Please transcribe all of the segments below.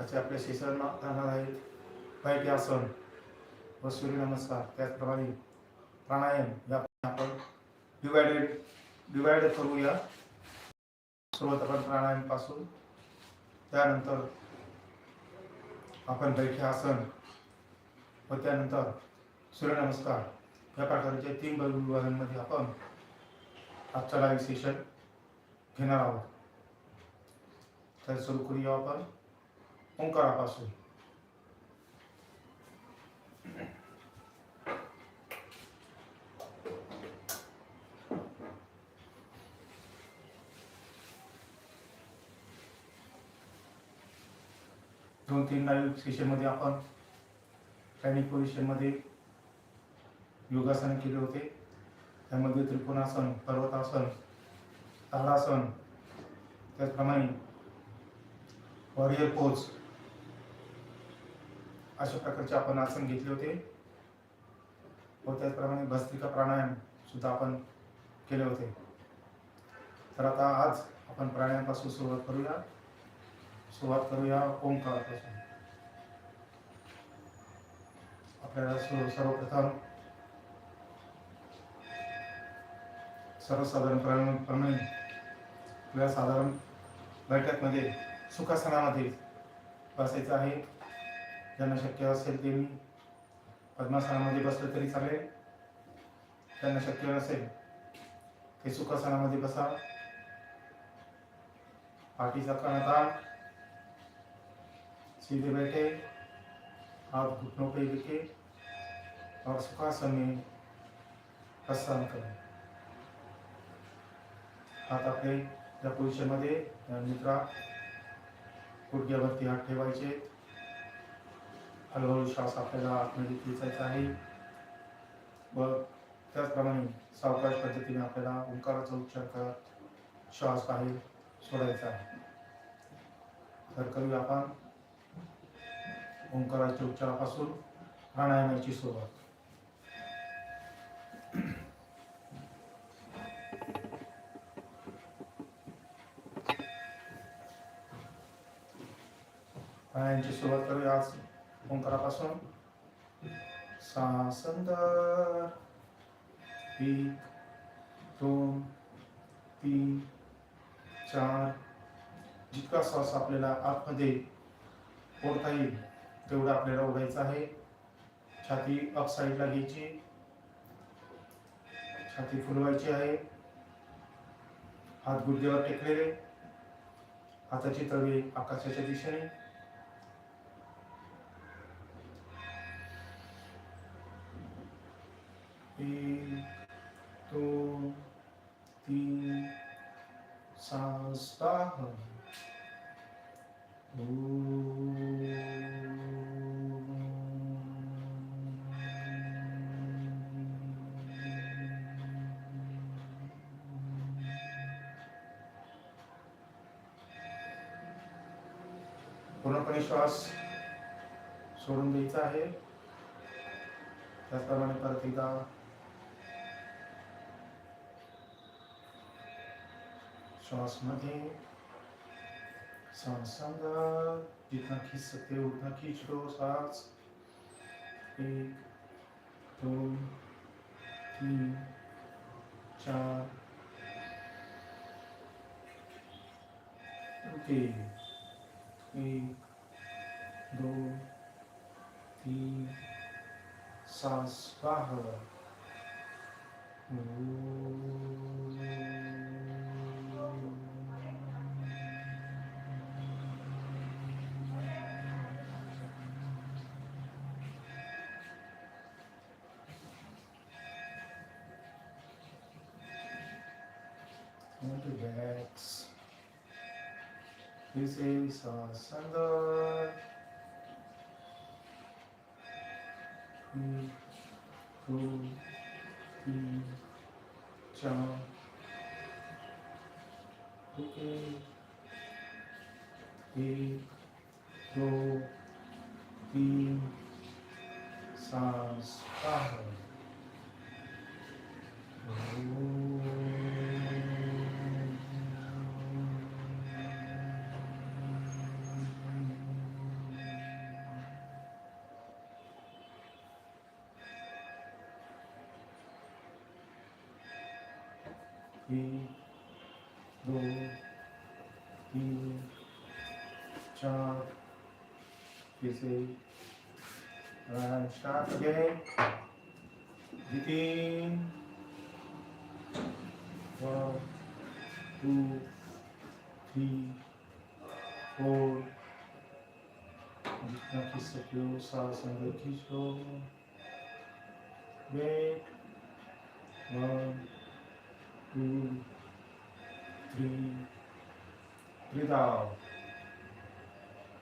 असे आपल्या सेशन राहणार आहेत बैठी आसन व सूर्यनमस्कार त्याचप्रमाणे प्राणायाम या आपण डिवायडेड डिवाइड करूया. सुरुवात आपण प्राणायामपासून त्यानंतर आपण बैठे आसन व त्यानंतर सूर्यनमस्कार या प्रकारच्या तीन विभागांमध्ये आपण आजचा लाईव्ह सेशन घेणार आहोत. तर सुरू करूया आपण. ओंकारापासून दोन तीन लाईव्ह सेशनमध्ये आपण पॅनिक पोझिशनमध्ये योगासन केले होते. त्यामध्ये त्रिकोणासन पर्वतासन ताडासन त्याचप्रमाणे वॉरियर पोज अशा प्रकारचे आपण आसन घेतले होते. व त्याचप्रमाणे भस्त्रिका प्राणायाम सुद्धा आपण केले होते. तर आता आज आपण प्राणायामापासून सुरुवात करूया. सुरुवात करूया ओंकारापासून. आपल्याला सर्वप्रथम सर्वप्रथम सर्वसाधारणपणे आपल्याला साधारण बैठकमध्ये सुखासनामध्ये बसायचं आहे. ज्यांना शक्य असेल ते मी पद्मासनामध्ये बसलं तरी चालेल. त्यांना शक्य नसेल ते सुखासनामध्ये बसा. पाठीचा कणा सीधे बैठे हाथ घुटनों पे लिखे और सुखासन में प्रस्थान करें। हात आपले या पोझिशनमध्ये मित्रा गुडघ्यावरती हात ठेवायचे. हळूहळू श्वास आपल्याला आतमध्ये खेचायचा आहे. व त्याचप्रमाणे सावकाश पद्धतीने आपल्याला ओंकाराचा उच्चार करत श्वास बाहेर सोडायचा आहे. तर करूया आपण ओंकाराच्या उच्चारापासून प्राणायामाची सुरुवात. ओंकारापासून. सासंदर एक दोन तीन चार. जितका श्वास आपल्याला आतमध्ये ओढता येईल तेवढं आपल्याला ओढायचा आहे. छाती अप साईडला घ्यायची. छाती फुलवायची आहे. हात गुडघ्यावर टेकलेले. हाताची तळवे आकाशाच्या दिशेने. एक दोन तीन सांस बाहेर सोडून द्यायचा आहे. त्याचप्रमाणे परत एकदा श्वासमध्ये सांस अंदर जितना खींच सकते हो उतना खींच लो सांस एक दो तीन चार ओके एक दो तीन चार ओके एक दो तीन सांस बाहर फिर स्टार्ट अगेन तीन वन टू थ्री फोर जितना खींच सकते हो सांस अंदर खींच low wait one two three breathe out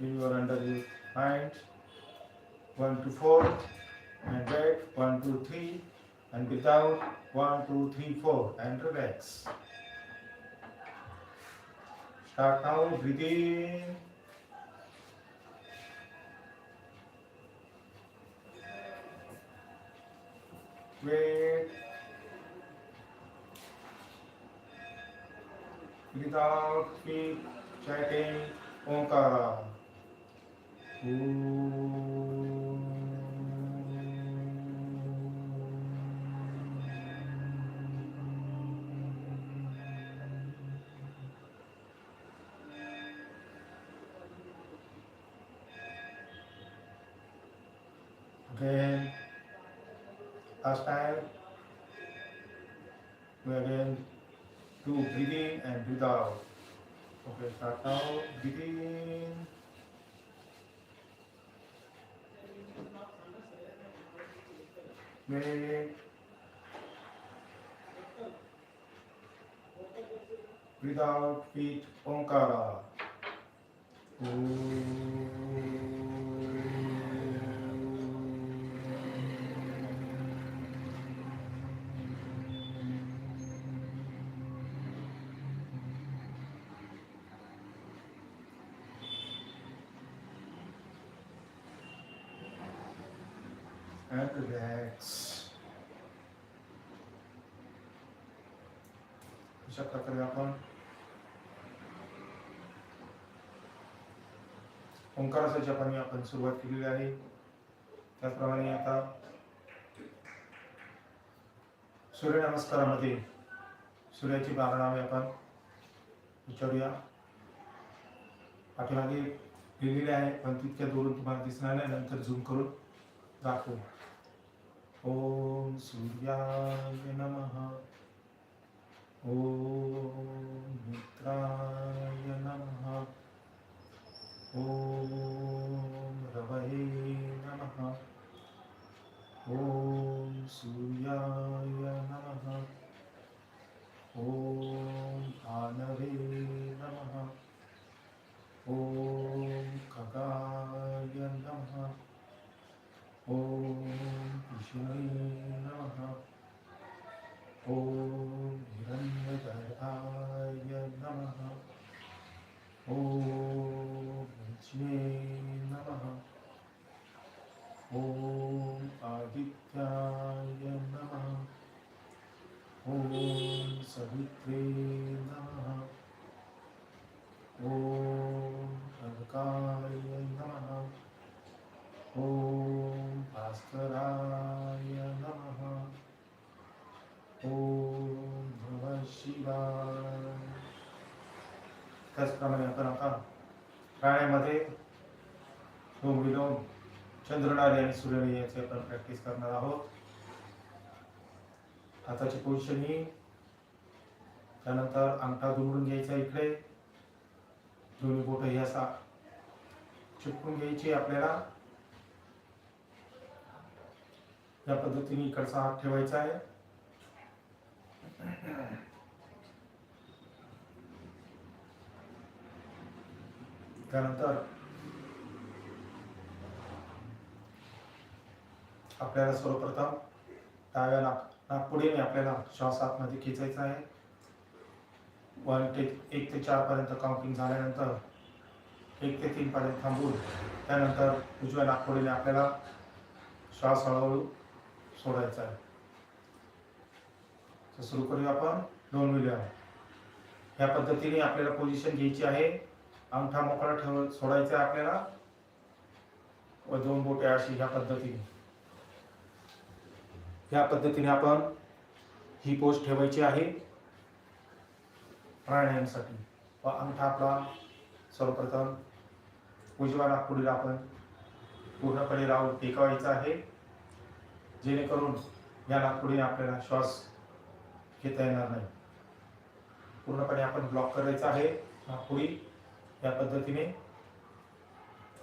you are under the hand 1 to 4 and back 1 to 3 and without 1 2 3 4 and relax. Start now breathing wait breathe out keep chanting Omkar Again, last time, we again do and breathe out. Okay, start now. Breathe in. 네. without feet, 오까라. 오. Relax. अशा प्रकारे आपण ओंकाराच्या पाणी आपण सुरुवात केलेली आहे त्याचप्रमाणे आता सूर्यनमस्कारामध्ये सूर्याची बारा नावे आपण विचारूया पाठीमागे लिहिलेली आहे पण तितक्या दूरून तुम्हाला दिसणार नाही नंतर झूम करून दाखवू ॐ सूर्याय नमः। ॐ मित्राय नमः। ॐ रवये नमः। ॐ सूर्याय नमः। ॐ भानवे नमः। ॐ आणि सूर्यने याची आपण प्रॅक्टिस करणार आहोत. हाताची पोझिशन ही त्यानंतर अंगठा दुमडून घ्यायचा इकडे. दोन्ही बोट ही असा चिपकून घ्यायची आपल्याला. या पद्धतीने इकडचा हात ठेवायचा आहे. त्यानंतर आपल्याला सर्वप्रथम डाव्या नाक नागपुडीने आपल्याला श्वास आतमध्ये खेचायचा आहे. वन ते एक ते चार पर्यंत काउंटिंग झाल्यानंतर एक ते तीन पर्यंत थांबून त्यानंतर उजव्या नागपुडीने आपल्याला श्वास हळूहळू सोडायचा आहे. तर सुरू करूया आपण. दोन विलियम या पद्धतीने आपल्याला पोझिशन घ्यायची आहे. अंगठा मोकळा ठेव सोडायचा आहे आपल्याला. व दोन बोटे अशी ह्या पद्धतीने. या पद्धतीने आपण ही पोस्ट ठेवायची आहे. प्राणायामसाठी व अंगठा आपला सर्वप्रथम उजव्या नागपुडीला आपण पूर्णपणे राहून टेकवायचा आहे. जेणेकरून या नागपुडीने आपल्याला श्वास घेता येणार नाही. पूर्णपणे आपण ब्लॉक करायचा आहे. नागपुडी या पद्धतीने.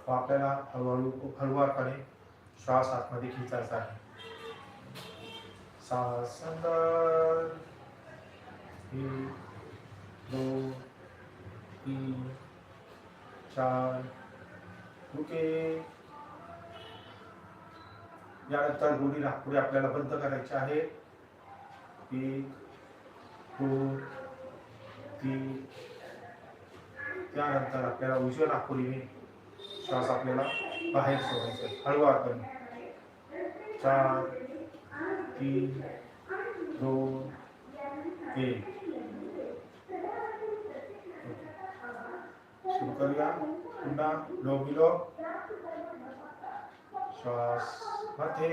व आपल्याला हळूहळू हळुवारपणे श्वास आतमध्ये खेचायचा आहे. सांस एक दो तीन चार ओके यानंतर दोन्ही नागपुडी आपल्याला बंद करायचे आहे एक दोन तीन त्यानंतर आपल्याला उजव्या नागपुरीने श्वास आपल्याला बाहेर सोडायचा आहे. हळूवारपणे चार तीन दोन एक सुरू करूया पुन्हा लो बिलो श्वासमध्ये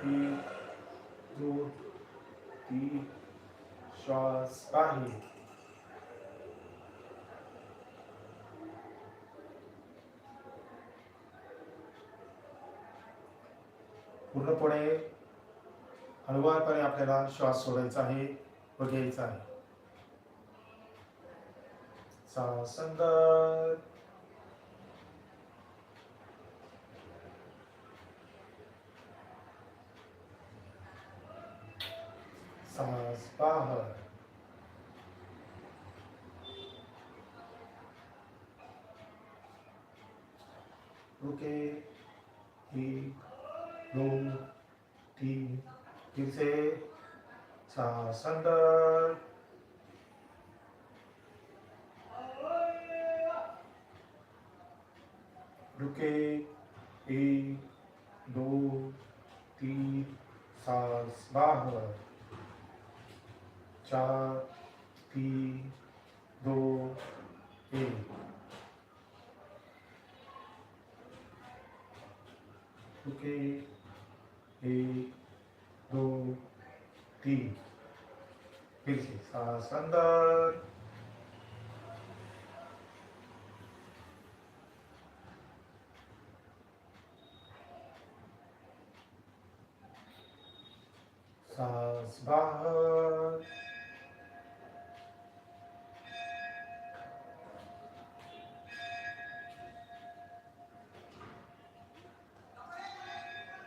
तीन दोन तीन श्वास बाहेर पूर्णपणे हळुवारपणे आपल्याला श्वास सोडायचा आहे व घ्यायचा आहे. सांस सांस बाहर रुके. एक. दोन तीन फिर से सांस रुके एक दोन तीन सात बाहर चार तीन दो एक. रुके दो तीन फिर से सांस अंदर सांस बाहर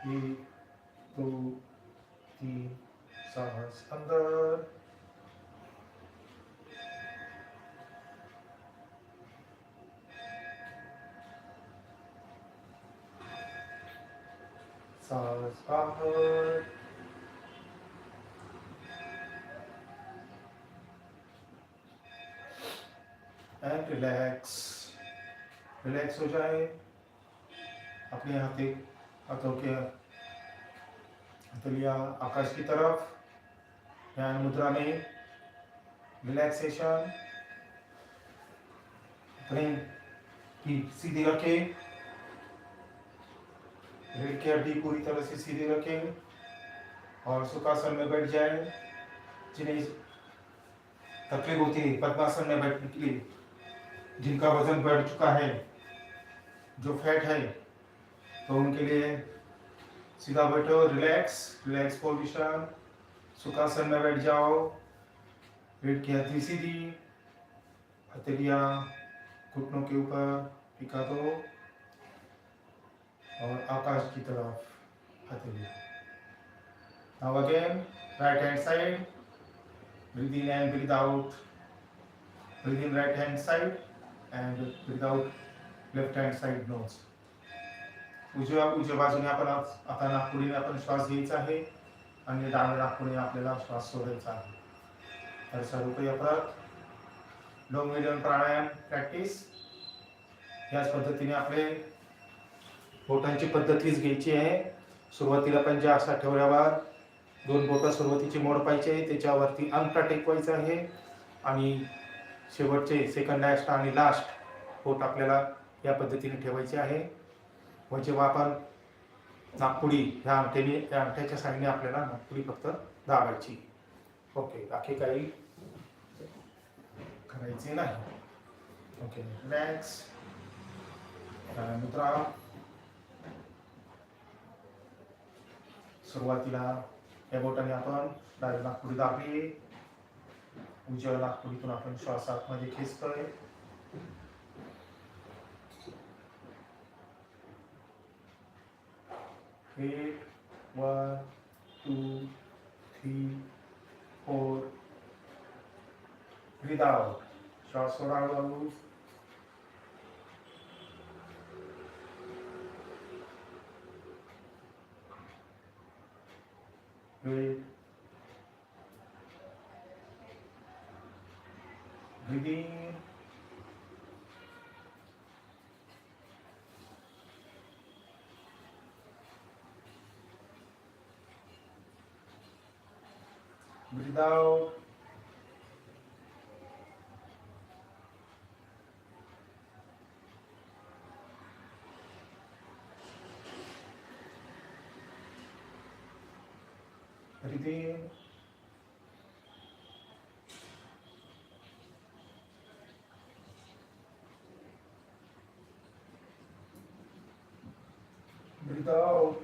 एक बाहर एंड रिलैक्स रिलैक्स हो जाए। अपने हाथे हाथों के हथेलियाँ आकाश की तरफ़। ध्यान मुद्रा में रिलैक्सेशन अपने सीधी रखें रीढ़ की हड्डी पूरी तरह से सीधी रखें और सुखासन में बैठ जाए जिन्हें तकलीफ़ होती है पद्मासन में बैठने के लिए, जिनका वज़न बढ़ चुका है, जो फैट है तो उनके लिए सीधा बैठो रिलैक्स रिलैक्स पोजिशन सुखासन में बैठ जाओ। पेट की हथेली सीधी, हथेलियाँ, घुटनों के ऊपर टिका दो। और आकाश की तरफ हथेली Now again, right hand side. Breathe in and breathe out. Breathe in right hand side. And without left hand side nose उजव्या उजव्या बाजूने आपण आता नागपुडीने आपण श्वास घ्यायचा आहे आणि डाव्या नागपुडीने आपल्याला श्वास सोडायचा आहे तर सर्व काही परत लो मिडियम प्राणायाम प्रॅक्टिस याच पद्धतीने आपले बोटांची पद्धत हीच घ्यायची आहे. सुरुवातीला पंजा असा ठेवल्यावर दोन बोटं सुरुवातीचे मोड पाहिजे त्याच्यावरती अंगठा टेकवायचा आहे. आणि शेवटचे सेकंड लास्ट आणि लास्ट बोट आपल्याला या पद्धतीने ठेवायचे आहे. म्हणजे व जेव्हा आपण नागपुडी ह्या अंगठ्याने या अंगठ्याच्या साईडने आपल्याला नागपुडी फक्त दाबायची. ओके बाकी काही करायचे नाही. ओके रिलॅक्स मित्रा सुरुवातीला या बोटाने आपण डाव्या नागपुडी दाबली उजव्या नागपुडीतून आपण श्वास आतमध्ये खेचतोय Eight, one, two, three, four. Breathe out. श्वास सोडा हळूहळू Breathe. Breathe in. Breathe out. without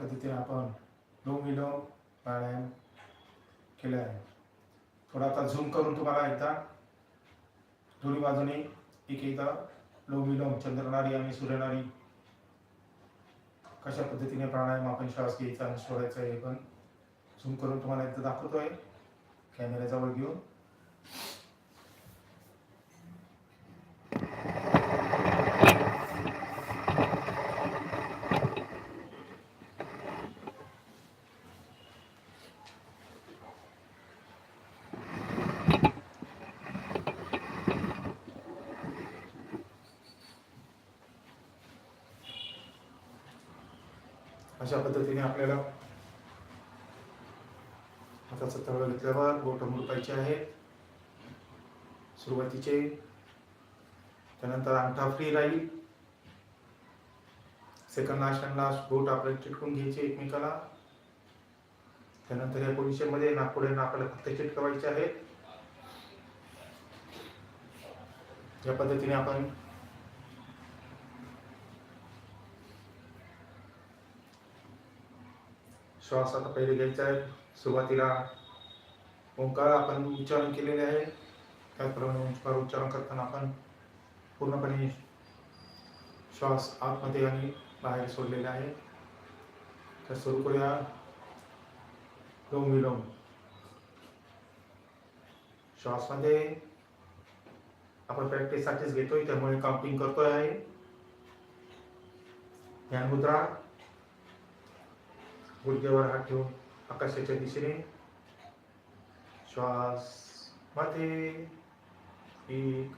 पद्धतीने आपण लोम विलोम प्राणायाम केला आहे थोडा आता झूम करून तुम्हाला एकदा दोन्ही बाजूने एक एकदा लोम विलोम चंद्रनारी आणि सूर्यनारी कशा पद्धतीने प्राणायाम आपण श्वास घ्यायचा आणि सोडायचा हे पण झूम करून तुम्हाला एकदा दाखवतोय. कॅमेऱ्याजवळ घेऊन. अशा पद्धतीने आपल्याला हाताचा तळव घेतल्यावर बोट मुरपायचे आहेत सुरुवातीचे त्यानंतर अंगठा फ्री राहील. सेकंड लास्ट अँड लास्ट बोट आपल्याला चिटकून घ्यायचे एकमेकाला. त्यानंतर या पोझिशनमध्ये नागपुढे नाकाला फक्त चिटकवायचे आहेत या पद्धतीने आपण श्वास आता पहिले घ्यायचा आहे. सुरुवातीला ओंकार आपण उच्चारण केलेले आहे. त्याचप्रमाणे ओंकार उच्चारण करताना आपण पूर्णपणे श्वास आतमध्ये आणि बाहेर सोडलेला आहे. तर सुरू करूया. लोम विलोम श्वासमध्ये आपण प्रॅक्टिससाठीच घेतोय त्यामुळे काउंटिंग करतोय आहे. ध्यान मुद्रा. गुडघ्यावर हात ठेवून आकाशाच्या दिशेने. श्वासमध्ये एक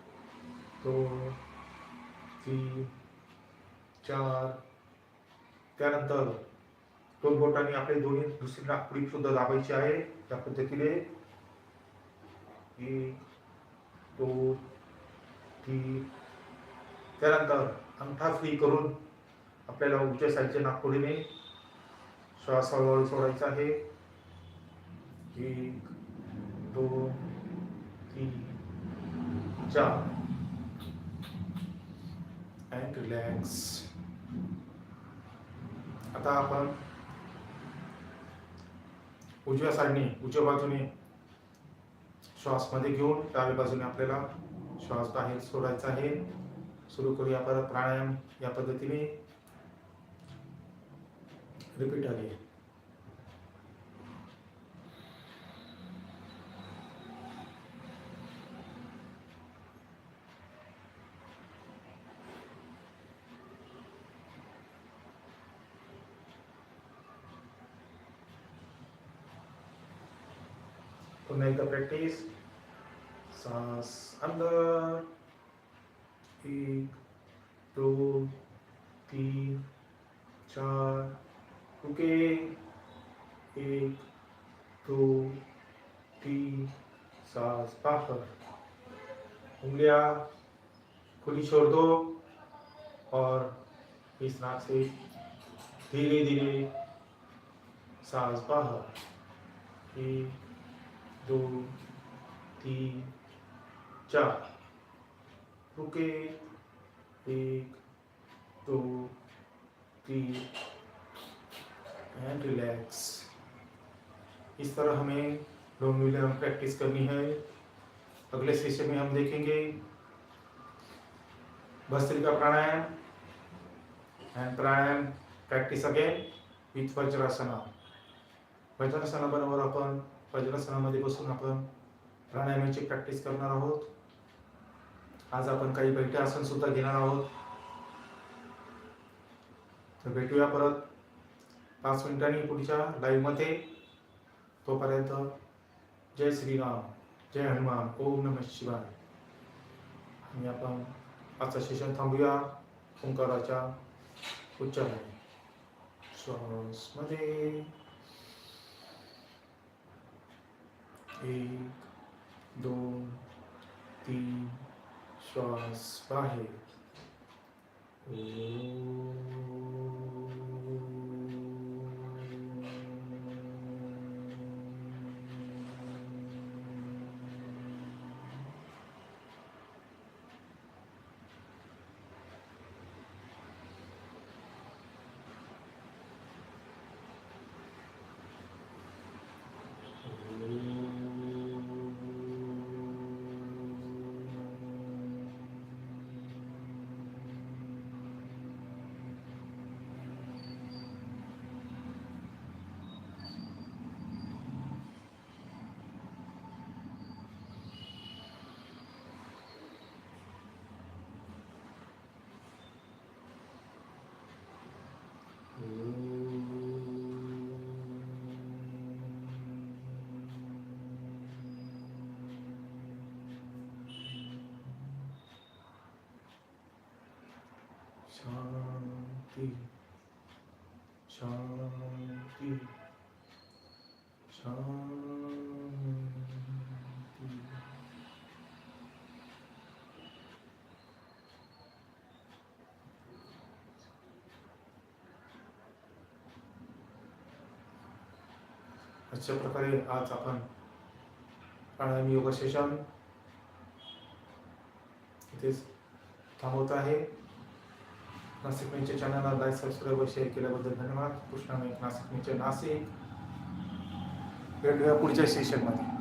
दोन तीन चार. त्यानंतर दोन बोटांनी आपले दोन्ही दुसरी नागपुडी सुद्धा दाबायची आहे त्या पद्धतीने. एक दोन तीन. त्यानंतर अंगठा फ्री करून आपल्याला उच्च साईडच्या नागपुडीने श्वास हळूहळू सोडायचा आहे. एक दोन तीन चार. अँड रिलॅक्स आता आपण उजव्या साईडने उजव्या बाजूने श्वासमध्ये घेऊन डाव्या बाजूने आपल्याला श्वास बाहेर सोडायचा आहे. सुरू करूया परत प्राणायाम या पद्धतीने. रिपीट आले पुन्हा एकदा प्रॅक्टिस सांस अंदर एक दोन तीन चार रुके एक, दो, तीन सांस बाहर उंगलियाँ खुली छोड़ दो और इस नाक से धीरे धीरे सांस बाहर एक, दो, तीन, चार। रुके। एक, दो, तीन एंड रिलैक्स इस तरह हमें लोग मिलर प्रैक्टिस करनी है। अगले सेशन में हम देखेंगे। भस्त्रिका प्राणायाम and pranayama practice again with वज्रासना वज्रासना बरोबर आपण वज्रासनामध्ये बसून आपण प्राणायामाची प्रॅक्टिस करणार आहोत. आज आपण काही बैठे आसन सुद्धा घेणार आहोत. तर भेटूया परत. पाच मिनिटांनी पुढच्या लाईव्हमध्ये तोपर्यंत जय श्रीराम जय हनुमान ओम नम शिवाय. आणि आपण आजचं सेशन थांबूया ओंकाराच्या उच्चाराने श्वासमध्ये एक दोन तीन श्वास बाहेर. शांती शांती शांती. अशा प्रकारे आज आपण प्राणायाम योग सेशन इथेच थांबवत आहे. नाशिक मीचे चॅनलला लाईक सबस्क्राईब व शेअर केल्याबद्दल धन्यवाद. कृष्णा नाईक नाशिक मीचे नाशिक. भेटूया पुढच्या सेशनमध्ये.